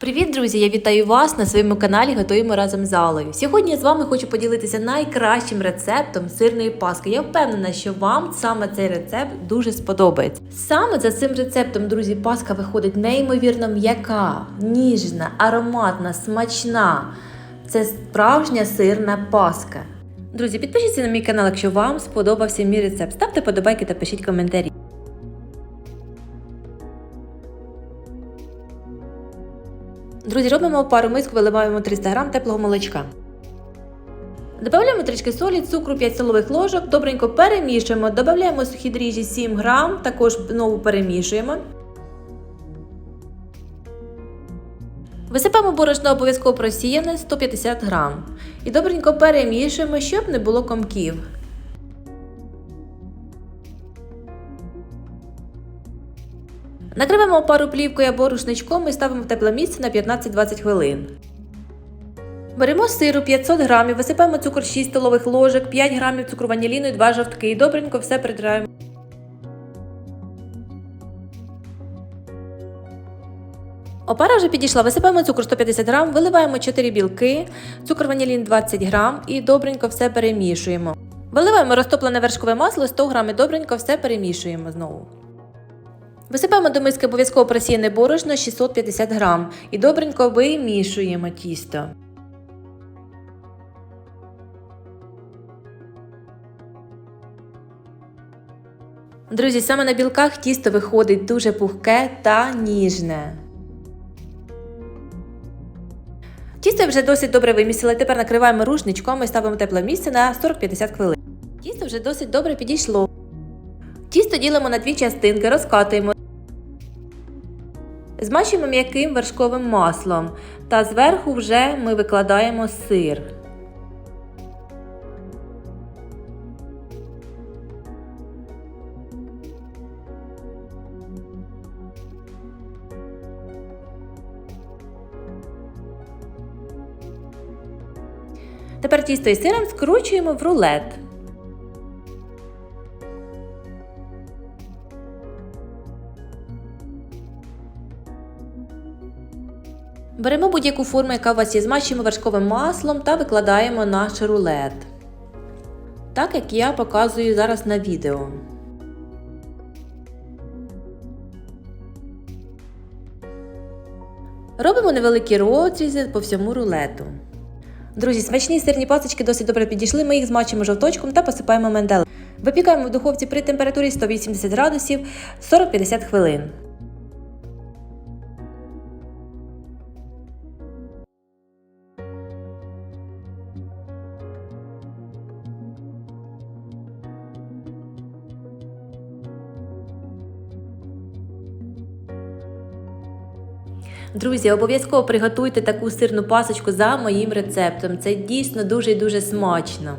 Привіт, друзі! Я вітаю вас на своєму каналі Готуємо разом з Алою. Сьогодні я з вами хочу поділитися найкращим рецептом сирної паски. Я впевнена, що вам саме цей рецепт дуже сподобається. Саме за цим рецептом, друзі, паска виходить неймовірно м'яка, ніжна, ароматна, смачна. Це справжня сирна паска. Друзі, підпишіться на мій канал, якщо вам сподобався мій рецепт. Ставте подобайки та пишіть коментарі. Друзі, робимо пару миску, виливаємо 300 г теплого молочка. Додаємо трішки солі, цукру 5 столових ложок, добренько перемішуємо, додаємо сухі дріжджі 7 г, також знову перемішуємо. Висипаємо борошно обов'язково просіяне 150 г. І добренько перемішуємо, щоб не було комків. Накриваємо пару плівкою або рушничком і ставимо в тепле місце на 15-20 хвилин. Беремо сиру 500 грамів, висипаємо цукор 6 столових ложок, 5 грамів цукру ваніліну і 2 жовтки і добренько все притираємо. Опара вже підійшла, висипаємо цукор 150 грам, виливаємо 4 білки, цукор ванілін 20 грам і добренько все перемішуємо. Виливаємо розтоплене вершкове масло 100 грам і добренько все перемішуємо знову. Висипаємо до миски обов'язково просіяне борошно 650 грам і добренько вимішуємо тісто. Друзі, саме на білках тісто виходить дуже пухке та ніжне. Тісто вже досить добре вимісили. Тепер накриваємо рушничком і ставимо тепле місце на 40-50 хвилин. Тісто вже досить добре підійшло. Тісто ділимо на дві частинки, розкатуємо. Змащуємо м'яким вершковим маслом та зверху вже ми викладаємо сир. Тепер тісто із сиром скручуємо в рулет. Беремо будь-яку форму, яка у вас є, змащуємо вершковим маслом та викладаємо наш рулет. Так як я показую зараз на відео. Робимо невеликі розрізи по всьому рулету. Друзі, смачні сирні пасочки досить добре підійшли. Ми їх змачуємо жовточком та посипаємо менделем. Випікаємо в духовці при температурі 180 градусів 40-50 хвилин. Друзі, обов'язково приготуйте таку сирну пасочку за моїм рецептом. Це дійсно дуже і дуже смачно.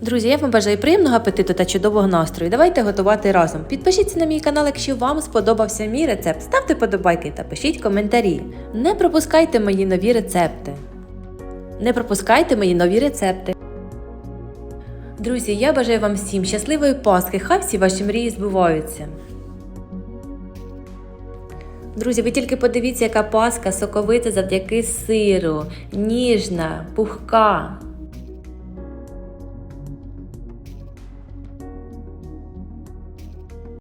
Друзі, я вам бажаю приємного апетиту та чудового настрою. Давайте готувати разом. Підпишіться на мій канал, якщо вам сподобався мій рецепт. Ставте подобайки та пишіть коментарі. Не пропускайте мої нові рецепти. Не пропускайте мої нові рецепти. Друзі, я бажаю вам всім щасливої Пасхи. Хай всі ваші мрії збуваються. Друзі, ви тільки подивіться, яка паска соковита завдяки сиру, ніжна, пухка.